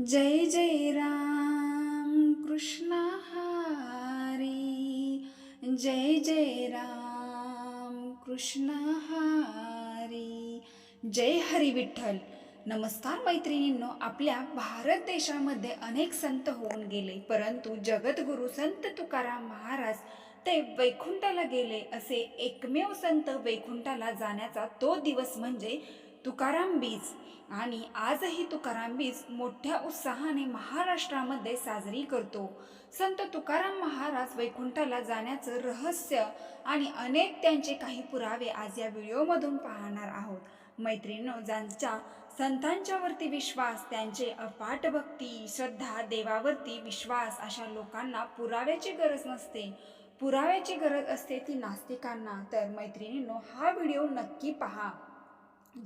जय जय राम कृष्ण हरी। जय जय राम कृष्ण हरी। जय हरी विठ्ठल। नमस्कार मैत्रिणींनो आपल्या भारत देशामध्ये अनेक संत होऊन गेले परंतु जगद्गुरु संत तुकाराम महाराज ते वैकुंठाला गेले असे एकमेव संत वैकुंठाला जाण्याचा तो दिवस म्हणजे तुकाराम बीज. आणि आजही तुकाराम बीज मोठ्या उत्साहाने महाराष्ट्रामध्ये साजरी करतो. संत तुकाराम महाराज वैकुंठाला जाण्याचं रहस्य आणि अनेक त्यांचे काही पुरावे आज या व्हिडिओमधून पाहणार आहोत. मैत्रिणींनो ज्यांच्या संतांच्यावरती विश्वास त्यांचे अपाट भक्ती श्रद्धा देवावरती विश्वास अशा लोकांना पुराव्याची गरज नसते. पुराव्याची गरज असते ती नास्तिकांना. तर मैत्रिणींनो हा व्हिडिओ नक्की पहा.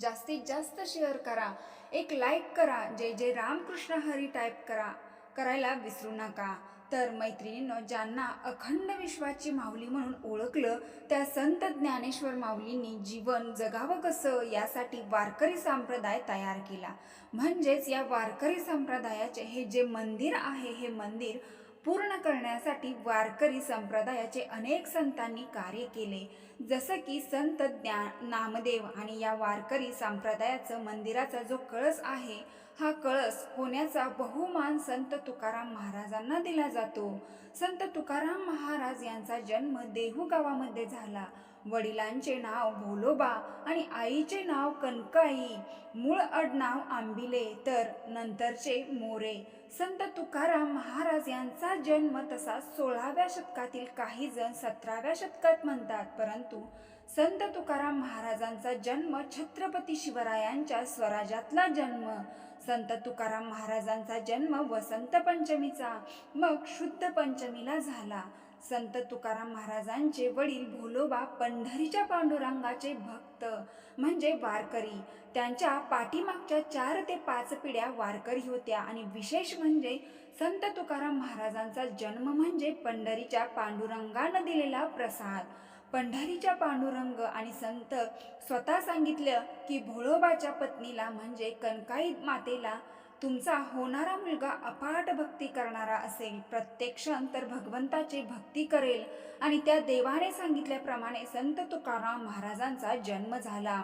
जास्तीत जास्त शेअर करा. एक लाईक करा. जय जय रामकृष्ण हरी टाईप करा. करायला विसरू नका. तर मैत्रिणींनो ज्यांना अखंड विश्वाची माऊली म्हणून ओळखलं त्या संत ज्ञानेश्वर माऊलींनी जीवन जगावं कसं यासाठी वारकरी संप्रदाय तयार केला. म्हणजेच या वारकरी संप्रदायाचे हे जे मंदिर आहे हे मंदिर पूर्ण करण्यासाठी वारकरी संप्रदायाचे अनेक संतांनी कार्य केले. जसं की संत ज्ञान नामदेव आणि या वारकरी संप्रदायाचं मंदिराचा जो कळस आहे हा कळस होण्याचा बहुमान संत तुकाराम महाराजांना दिला जातो. संत तुकाराम महाराज यांचा जन्म देहू गावामध्ये झाला. वडिलांचे नाव भोलोबा आणि आईचे नाव कनकाई. मूळ आडनाव आंबिले तर नंतरचे मोरे. संत तुकाराम महाराज यांचा जन्म तसा सोळाव्या शतकातील काही जण सतराव्या शतकात म्हणतात. परंतु संत तुकाराम महाराजांचा जन्म छत्रपती शिवरायांच्या स्वराज्यातला जन्म. संत तुकाराम महाराजांचा जन्म वसंत पंचमीचा मग शुद्ध पंचमीला झाला. संत तुकाराम महाराजांचे वडील भोलोबा पंढरीच्या पांडुरंगाचे भक्त म्हणजे वारकरी. त्यांच्या पाठीमागच्या चार ते पाच पिढ्या वारकरी होत्या आणि विशेष म्हणजे संत तुकाराम महाराजांचा जन्म म्हणजे पंढरीच्या पांडुरंगानं दिलेला प्रसाद. पंढरीच्या पांडुरंग आणि संत स्वतः सांगितलं की भोळोबाच्या पत्नीला म्हणजे कनकाई मातेला तुमचा होणारा मुलगा अफाट भक्ती करणारा असेल प्रत्येक क्षण तर भगवंताची भक्ती करेल. आणि त्या देवाने सांगितल्याप्रमाणे संत तुकाराम महाराजांचा जन्म झाला.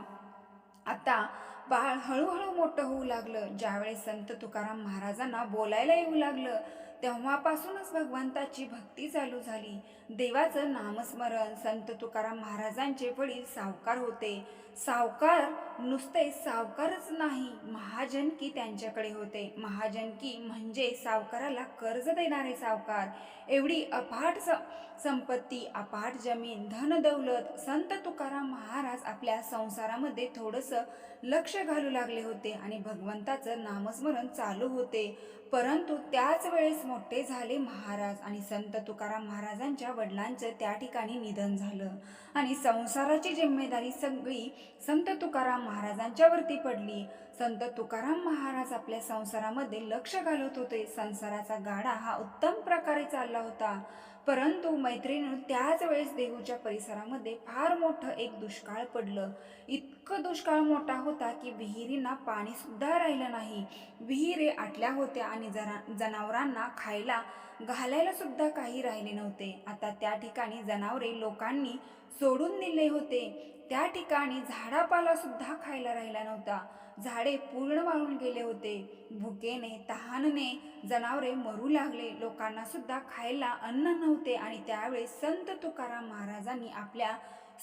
आता बाळ हळूहळू मोठं होऊ लागलं. ज्यावेळेस संत तुकाराम महाराजांना बोलायला येऊ लागलं तेव्हापासूनच भगवंताची भक्ती चालू झाली. देवाचं नामस्मरण संत तुकाराम महाराजांचे वडील सावकार होते. सावकार नुसते सावकारच नाही महाजनकी त्यांच्याकडे होते. महाजनकी म्हणजे सावकाराला कर्ज देणारे सावकार. एवढी अफाट स संपत्ती अफाट जमीन धनदौलत संत तुकाराम महाराज आपल्या संसारामध्ये थोडंसं लक्ष घालू लागले होते आणि भगवंताचं नामस्मरण चालू होते. परंतु त्याच वेळेस मोठे झाले महाराज आणि संत तुकाराम महाराजांच्या वडिलांचं त्या ठिकाणी निधन झालं. आणि संसाराची जिम्मेदारी सगळी संत तुकाराम महाराजांच्यावरती पडली. संत तुकाराम महाराज आपल्या संसारामध्ये लक्ष घालत होते. संसाराचा गाडा हा उत्तम प्रकारे चालला होता. परंतु मैत्रिणीनं त्याच वेळेस देहूच्या परिसरामध्ये फार मोठं एक दुष्काळ पडलं. इतकं दुष्काळ मोठा होता की विहिरींना पाणीसुद्धा राहिलं नाही. विहिरी आटल्या होत्या आणि जरा जनावरांना खायला घालायला सुद्धा काही राहिले नव्हते. आता त्या ठिकाणी जनावरे लोकांनी सोडून दिले होते. त्या ठिकाणी झाडापाला सुद्धा खायला राहिला नव्हता. झाडे पूर्ण वाळून गेले होते. भुकेने तहानने जनावरे मरू लागले. लोकांना सुद्धा खायला अन्न नव्हते आणि त्यावेळेस संत तुकाराम महाराजांनी आपल्या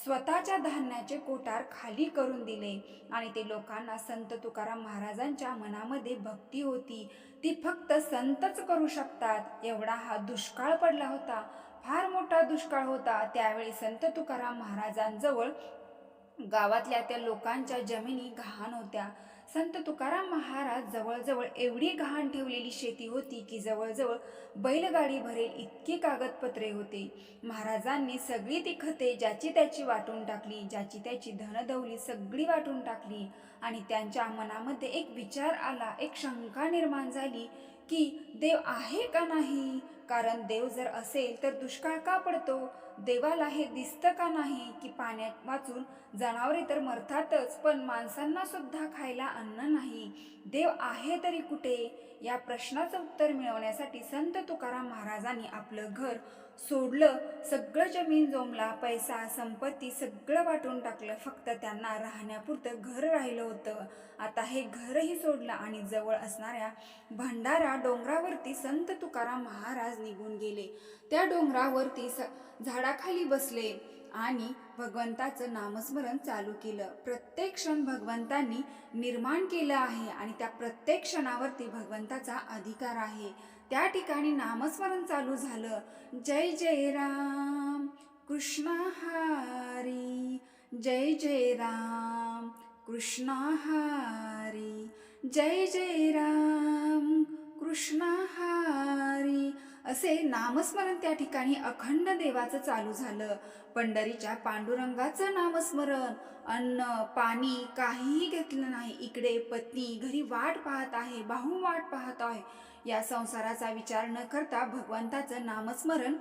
स्वतःच्या धान्याचे कोठार खाली करून दिले आणि ते लोकांना संत तुकाराम महाराजांच्या मनामध्ये भक्ती होती. ती फक्त संतच करू शकतात. एवढा हा दुष्काळ पडला होता. फार मोठा दुष्काळ होता. त्यावेळी संत तुकाराम महाराजांजवळ गावातल्या त्या लोकांच्या जमिनी घाण होत्या. संत तुकाराम महाराज जवळजवळ एवढी गहाण ठेवलेली शेती होती की जवळजवळ बैलगाडी भरेल इतकी कागदपत्रे होते. महाराजांनी सगळी ती खते ज्याची त्याची वाटून टाकली ज्याची त्याची धनदौली सगळी वाटून टाकली आणि त्यांच्या मनामध्ये एक विचार आला एक शंका निर्माण झाली की देव आहे का नाही? कारण देव जर असेल तर दुष्काळ का पडतो? देवाला हे दिसतं का नाही की पाण्यात वाचून जनावरे तर मरतातच पण माणसांना सुद्धा खायला अन्न नाही? देव आहे तरी कुठे? या प्रश्नाचं उत्तर मिळवण्यासाठी संत तुकाराम महाराजांनी आपलं घर सोडलं सगळं जमीन जोमला पैसा संपत्ती सगळं वाटून टाकलं फक्त त्यांना राहण्यापुरतं घर राहिलं होतं. आता हे घरही सोडलं आणि जवळ असणाऱ्या भंडारा डोंगरावरती संत तुकाराम महाराज निघून गेले. त्या डोंगरावरती स झाडाखाली बसले आणि भगवंताचं नामस्मरण चालू केलं. प्रत्येक क्षण भगवंतांनी निर्माण केलं आहे आणि त्या प्रत्येक क्षणावरती भगवंताचा अधिकार आहे. त्या ठिकाणी नामस्मरण चालू झालं. जय जय राम कृष्णहारी. जय जय राम कृष्णहारी. जय जय राम कृष्णहारी. असे नामस्मरण त्या ठिकाणी अखंड देवाचं चालू झालं. पंढरीच्या पांडुरंगाचं नामस्मरण. अन्न पाणी काहीही घेतलं नाही. इकडे पत्नी घरी वाट पाहत आहे बाहू वाट पाहत आहे. या संसाराचा विचार न करता भगवंताचं नामस्मरण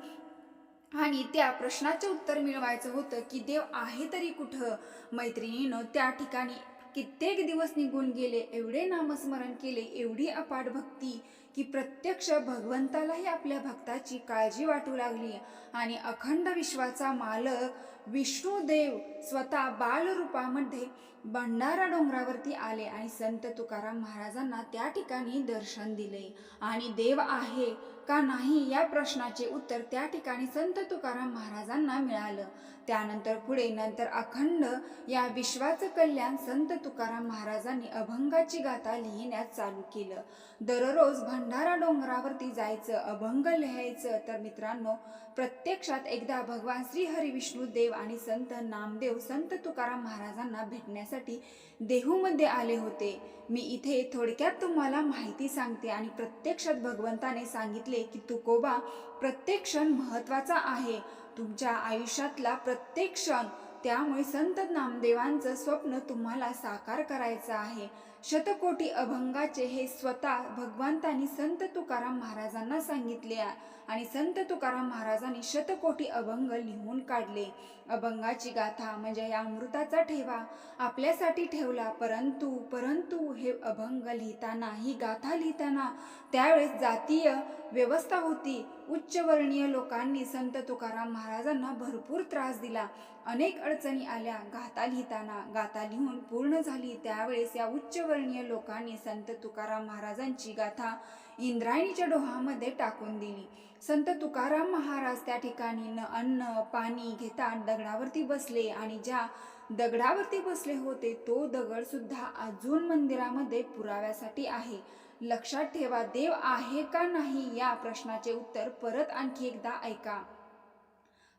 आणि त्या प्रश्नाचं उत्तर मिळवायचं होतं की देव आहे तरी कुठं? मैत्रिणीनं त्या ठिकाणी कित्येक दिवस निघून गेले एवढे नामस्मरण केले एवढी अपाट भक्ती की प्रत्यक्ष भगवंतालाही आपल्या भक्ताची काळजी वाटू लागली. आणि अखंड विश्वाचा मालक विष्णुदेव स्वतः बालरूपामध्ये भंडारा डोंगरावरती आले आणि संत तुकाराम महाराजांना त्या ठिकाणी दर्शन दिले. आणि देव आहे का नाही या प्रश्नाचे उत्तर त्या ठिकाणी संत तुकाराम महाराजांना मिळालं. त्यानंतर पुढे नंतर अखंड या विश्वाचं कल्याण संत तुकाराम महाराजांनी अभंगाची गाथा लिहिण्यास चालू केलं. दररोज भंडारा डोंगरावरती जायचं अभंग लिहायचं. तर मित्रांनो प्रत्यक्षात एकदा भगवान श्री हरिविष्णू देव आणि संत नामदेव संत तुकाराम महाराजांना भेटण्यासाठी देहूमध्ये आले होते. मी इथे थोडक्यात तुम्हाला माहिती सांगते आणि प्रत्यक्षात भगवंताने सांगितले की तुकोबा प्रत्येक क्षण महत्त्वाचा आहे. तुमच्या आयुष्यातला प्रत्येक क्षण. त्यामुळे संत नामदेवांचं स्वप्न तुम्हाला साकार करायचं आहे. शतकोटी अभंगाचे हे स्वतः भगवंतांनी संत तुकाराम महाराजांना सांगितले आणि संत तुकाराम महाराजांनी शतकोटी अभंग लिहून काढले. अभंगाची गाथा म्हणजे या अमृताचा ठेवा. आपल्यासाठी ठेवला परंतु परंतु हे अभंग लिहिताना ही गाथा लिहिताना त्यावेळेस जातीय व्यवस्था होती. उच्चवर्णीय लोकांनी संत तुकाराम महाराजांना भरपूर त्रास दिला. अनेक अडचणी आल्या गाथा लिहिताना. गाथा लिहून पूर्ण झाली. त्यावेळेस या उच्चवर्णीय लोकांनी संत तुकाराम महाराजांची गाथा इंद्रायणीच्या डोहामध्ये टाकून दिली. संत तुकाराम महाराज त्या ठिकाणी न अन्न पाणी घेता दगडावरती बसले आणि ज्या दगडावरती बसले होते तो दगड सुद्धा अजून मंदिरामध्ये पुराव्यासाठी आहे. लक्षात ठेवा देव आहे का नाही या प्रश्नाचे उत्तर परत आणखी एकदा ऐका.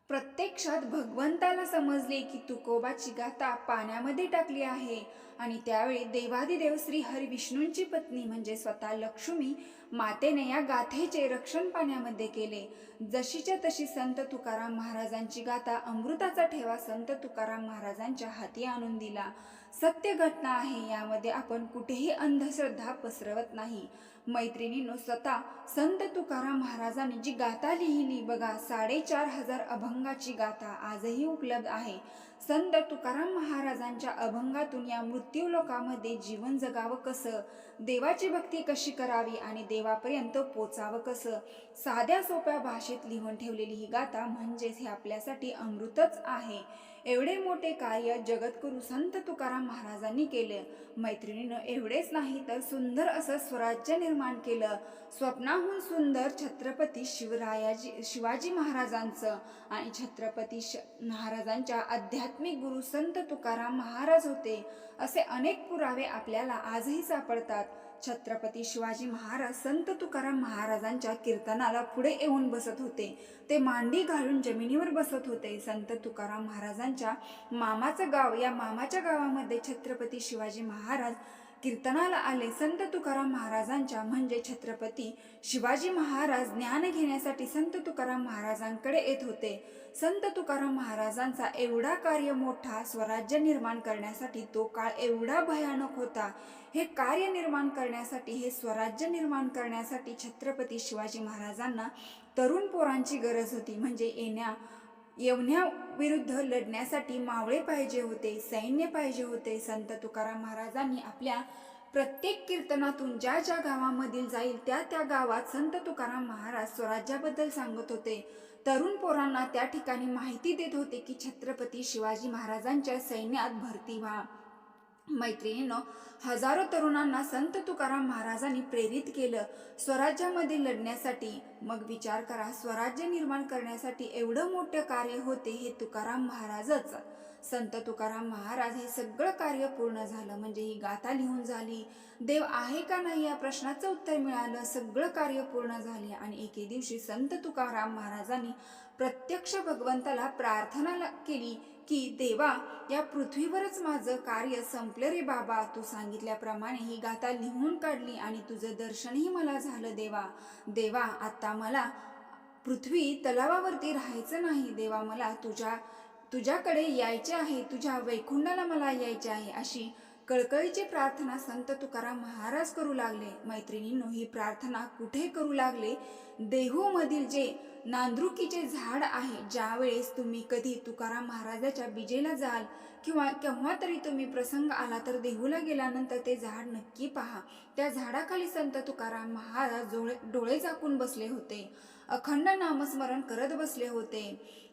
प्रत्यक्षात भगवंताला समजले की तुकोबाची गाथा पाण्यामध्ये टाकली आहे. आणि त्यावेळी देवादिदेव श्री हरी विष्णूंची पत्नी म्हणजे स्वतः लक्ष्मी मातेने या गाथेचे रक्षण पाण्यामध्ये केले. जशीच्या तशी संत तुकाराम महाराजांची गाथा अमृताचा ठेवा संत तुकाराम महाराजांच्या हाती आणून दिला. सत्य घटना आहे यामध्ये आपण कुठेही अंधश्रद्धा पसरवत नाही. मैत्रिणीनो स्वतः संत तुकाराम महाराजांनी जी गाथा लिहिली बघा साडेचार हजार अभंगाची गाथा आजही उपलब्ध आहे. संत तुकाराम महाराजांच्या अभंगातून या मृत्यू लोकामध्ये जीवन जगावं कसं? देवाची भक्ती कशी करावी आणि देवापर्यंत पोचावं कसं? साध्या सोप्या भाषेत लिहून ठेवलेली ही गाथा म्हणजेच हे आपल्यासाठी अमृतच आहे. एवढे मोठे कार्य जगद्गुरू संत तुकाराम महाराजांनी केले. मैत्रिणीनं एवढेच नाही तर सुंदर असं स्वराज्य निर्माण केलं. स्वप्नाहून सुंदर छत्रपती शिवरायाजी शिवाजी महाराजांचं आणि छत्रपती श महाराजांच्या आध्यात्मिक गुरु संत तुकाराम महाराज होते असे अनेक पुरावे आपल्याला आजही सापडतात. छत्रपती शिवाजी महाराज संत तुकाराम महाराजांच्या कीर्तनाला पुढे येऊन बसत होते. ते मांडी घालून जमिनीवर बसत होते. संत तुकाराम महाराजांच्या मामाचं गाव या मामाच्या गावामध्ये छत्रपती शिवाजी महाराज कीर्तनाला आले संत तुकाराम महाराजांच्या म्हणजे छत्रपती शिवाजी महाराज ज्ञान घेण्यासाठी संत तुकाराम महाराजांकडे येत होते. संत तुकाराम महाराजांचा एवढा कार्य मोठा स्वराज्य निर्माण करण्यासाठी तो काळ एवढा भयानक होता. हे कार्य निर्माण करण्यासाठी हे स्वराज्य निर्माण करण्यासाठी छत्रपती शिवाजी महाराजांना तरुण पोरांची गरज होती. म्हणजे येण्या विरुद्ध लढण्यासाठी मावळे पाहिजे होते सैन्य पाहिजे होते. संत तुकाराम महाराजांनी आपल्या प्रत्येक कीर्तनातून ज्या ज्या गावामधील जाईल त्या त्या गावात संत तुकाराम महाराज स्वराज्याबद्दल सांगत होते. तरुण पोरांना त्या ठिकाणी माहिती देत होते की छत्रपती शिवाजी महाराजांच्या सैन्यात भरती व्हा. मैत्रिणीनं हजारो तरुणांना संत तुकाराम महाराजांनी प्रेरित केलं. स्वराज्यामध्ये लढण्यासाठी मग विचार करा. स्वराज्य निर्माण करण्यासाठी एवढं मोठं कार्य होते हे तुकाराम महाराजच. संत तुकाराम महाराज हे सगळं कार्य पूर्ण झालं. म्हणजे ही गाथा लिहून झाली. देव आहे का नाही या प्रश्नाचं उत्तर मिळालं. सगळं कार्य पूर्ण झाले आणि एके दिवशी संत तुकाराम महाराजांनी प्रत्यक्ष भगवंताला प्रार्थना ला- केली. की देवा या पृथ्वीवरच माझं कार्य संपलं रे बाबा. तू सांगितल्याप्रमाणे ही गाथा लिहून काढली आणि तुझं दर्शनही मला झालं देवा. देवा आता मला पृथ्वी तलावावरती राहायचं नाही. देवा मला तुझ्या तुझ्याकडे यायचे आहे. तुझ्या वैकुंठाला मला यायचे आहे. अशी कळकळीची प्रार्थना संत तुकाराम महाराज करू लागले. मैत्रिणींनो ही प्रार्थना कुठे करू लागले? देहूमधील जे नांदरुकीचे झाड आहे. ज्यावेळेस तुम्ही कधी तुकाराम महाराजाच्या बिजेला जाल किंवा केव्हा तरी तुम्ही प्रसंग आला तर देहूला गेल्यानंतर ते झाड नक्की पहा. त्या झाडाखाली संत तुकाराम महाराज डोळे डोळे झाकून बसले होते. अखंड नामस्मरण करत बसले होते.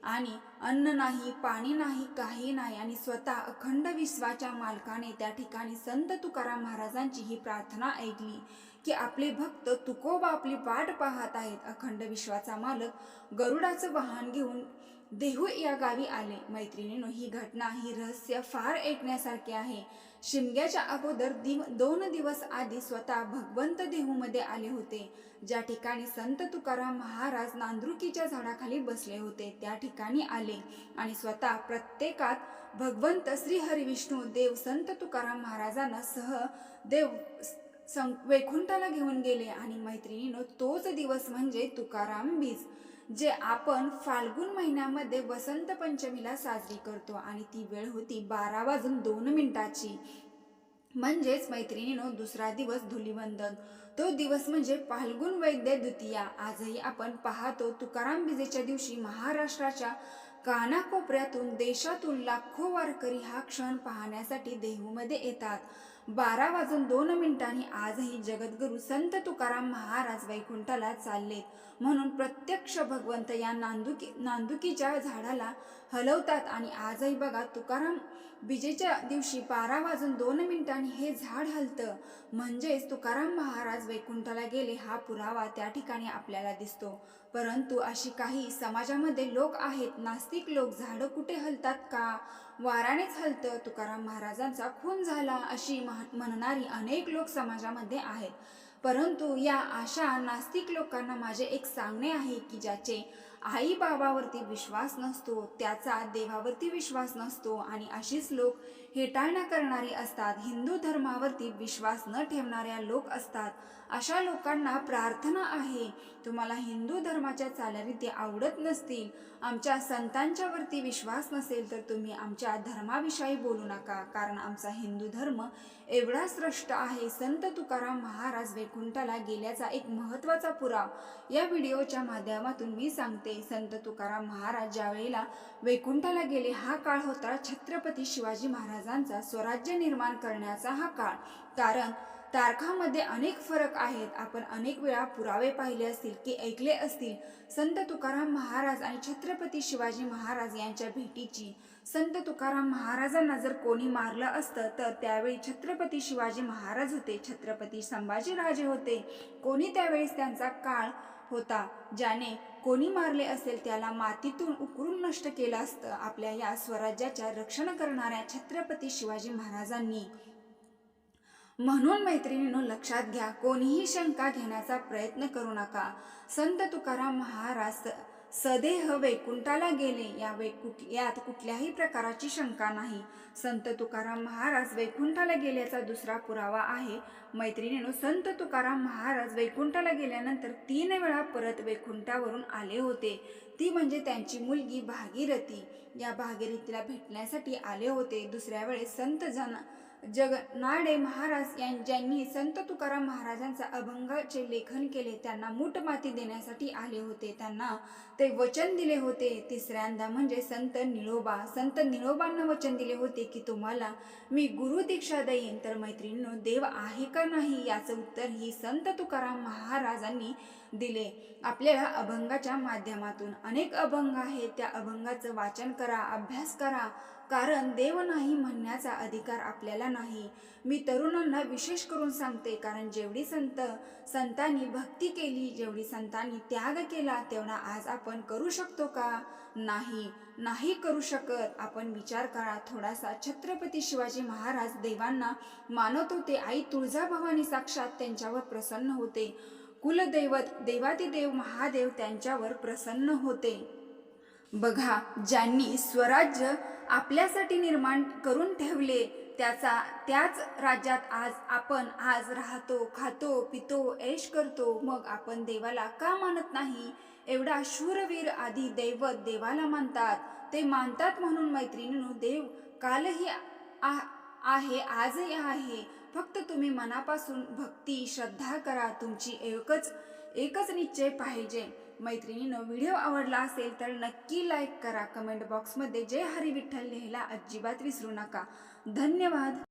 आणि अन्न नाही पाणी नाही काही नाही आणि स्वतः अखंड विश्वाच्या मालकाने त्या ठिकाणी संत तुकाराम महाराजांची ही प्रार्थना ऐकली. की आपले भक्त तुकोबा आपली वाट पाहत आहेत. अखंड विश्वाचा मालक गरुडाचं वाहन घेऊन देहू या गावी आले. मैत्रिणीनो ही घटना ही रहस्य फार ऐकण्यासारखी आहे. शिमग्याच्या अगोदर दिव दोन दिवस आधी स्वतः भगवंत देहूमध्ये आले होते. ज्या ठिकाणी संत तुकाराम महाराज नांदरुकीच्या झाडाखाली बसले होते त्या ठिकाणी आले आणि स्वतः प्रत्येकात भगवंत श्री हरिविष्णू देव संत तुकाराम महाराजांना सह देव सं वैकुंठाला घेऊन गेले आणि मैत्रिणीनं तोच दिवस म्हणजे तुकाराम बीज जे आपण फाल्गुन महिन्यामध्ये वसंत पंचमीला साजरी करतो आणि ती वेळ होती बारा वाजून दोन मिनिटाची. म्हणजेच मैत्रिणीनो दुसरा दिवस धुलीवंदन. तो दिवस म्हणजे फाल्गुन वैद्य द्वितीया. आजही आपण पाहतो तुकाराम बिजेच्या दिवशी महाराष्ट्राच्या कानाकोपऱ्यातून देशातून लाखो वारकरी हा क्षण पाहण्यासाठी देहूमध्ये येतात. बारा वाजून दोन मिनिटांनी आजही जगद्गुरू संत तुकाराम महाराज वैकुंठाला चाललेत. म्हणून प्रत्यक्ष भगवंत या नांदुकी नांदुकीच्या झाडाला हलवतात. आणि आजही बघा तुकाराम विजेच्या दिवशी बारा वाजून दोन मिनिटांनी हे झाड हलतं. म्हणजेच तुकाराम महाराज वैकुंठाला गेले हा पुरावा त्या ठिकाणी आपल्याला दिसतो. परंतु अशी काही समाजामध्ये लोक आहेत नास्तिक लोक झाडं कुठे हलतात का? वारानेच हलतं. तुकाराम महाराजांचा खून झाला अशी म्हणणारी अनेक लोक समाजामध्ये आहेत. परंतु या अशा नास्तिक लोकांना माझे एक सांगणे आहे की ज्याचे आई बाबावरती विश्वास नसतो त्याचा देवावरती विश्वास नसतो आणि अशीच लोक हेटाळण्या करणारी असतात. हिंदू धर्मावरती विश्वास न ठेवणाऱ्या लोक असतात. अशा लोकांना प्रार्थना आहे. तुम्हाला हिंदू धर्माच्या चाल्यारीती आवडत नसतील आमच्या संतांच्यावरती विश्वास नसेल तर तुम्ही आमच्या धर्माविषयी बोलू नका. कारण आमचा हिंदू धर्म एवढा श्रेष्ठ आहे. संत तुकाराम महाराज वैकुंठाला गेल्याचा एक महत्त्वाचा पुराव या व्हिडिओच्या माध्यमातून मी सांगते. संत तुकाराम महाराज ज्या वेळेला वैकुंठाला गेले हा काळ होता छत्रपती शिवाजी महाराज महाराजांचा स्वराज्य निर्माण करण्याचा हा काळ. कारण तारखामध्ये अनेक फरक आहेत. आपण अनेक वेळा पुरावे पाहिले असतील की ऐकले असतील. संत तुकाराम महाराज आणि छत्रपती शिवाजी महाराज यांच्या भेटीची. संत तुकाराम महाराजांना जर कोणी मारलं असतं तर त्यावेळी छत्रपती शिवाजी महाराज होते. छत्रपती संभाजीराजे होते. कोणी त्यावेळेस त्यांचा काळ होता ज्याने कोणी मारले असेल त्याला मातीतून उकरून नष्ट केलं असतं. आपल्या या स्वराज्याच्या रक्षण करणाऱ्या छत्रपती शिवाजी महाराजांनी. म्हणून मैत्रिणीनो लक्षात घ्या कोणीही शंका घेण्याचा प्रयत्न करू नका. संत तुकाराम महाराज सदेह वैकुंठाला गेले. या वैकुट यात कुठल्याही प्रकाराची शंका नाही. संत तुकाराम महाराज वैकुंठाला गेल्याचा दुसरा पुरावा आहे. मैत्रिणीनो संत तुकाराम महाराज वैकुंठाला गेल्यानंतर तीन वेळा परत वैकुंठावरून आले होते. ती म्हणजे त्यांची मुलगी भागीरथी. या भागीरथीला भेटण्यासाठी आले होते. दुसऱ्या वेळेस संत जन जगनाडे महाराज यां ज्यांनी संत तुकाराम महाराजांचा अभंगाचे लेखन केले त्यांना मूठमाती देण्यासाठी आले होते. त्यांना ते वचन दिले होते. तिसऱ्यांदा म्हणजे संत निळोबा संत निळोबांना वचन दिले होते की तुम्हाला मी गुरु दीक्षा देईन. तर मैत्रिणींनो देव आहे का नाही याचं उत्तर ही संत तुकाराम महाराजांनी दिले. आपल्याला अभंगाच्या माध्यमातून अनेक अभंग आहेत. त्या अभंगाचं वाचन करा अभ्यास करा. कारण देव नाही म्हणण्याचा अधिकार आपल्याला नाही. मी तरुणांना विशेष करून सांगते कारण जेवढी संत संतांनी भक्ती केली जेवढी संतांनी त्याग केला तेवढा आज आपण करू शकतो का? नाही. नाही करू शकत. आपण विचार करा. थोडासा छत्रपती शिवाजी महाराज देवांना मानत होते आई तुळजाभवानी साक्षात त्यांच्यावर प्रसन्न होते. कुलदैवत देवादिदेव महादेव त्यांच्यावर प्रसन्न होते. बघा ज्यांनी स्वराज्य आपल्यासाठी निर्माण करून ठेवले त्याचा त्याच राज्यात आज आपण आज राहतो खातो पितो ऐश करतो मग आपण देवाला का मानत नाही? एवढा शूरवीर आधी दैवत देवाला मानतात. ते मानतात म्हणून मैत्रिणीनो देव कालही आ- आहे आजही आहे. फक्त तुम्ही मनापासून भक्ती श्रद्धा करा. तुमची एकच एकच निश्चय पाहिजे. मैत्रिणीनं व्हिडिओ आवडला असेल तर नक्की लाईक करा. कमेंट बॉक्समध्ये जय हरी विठ्ठल लिहायला अजिबात विसरू नका. धन्यवाद.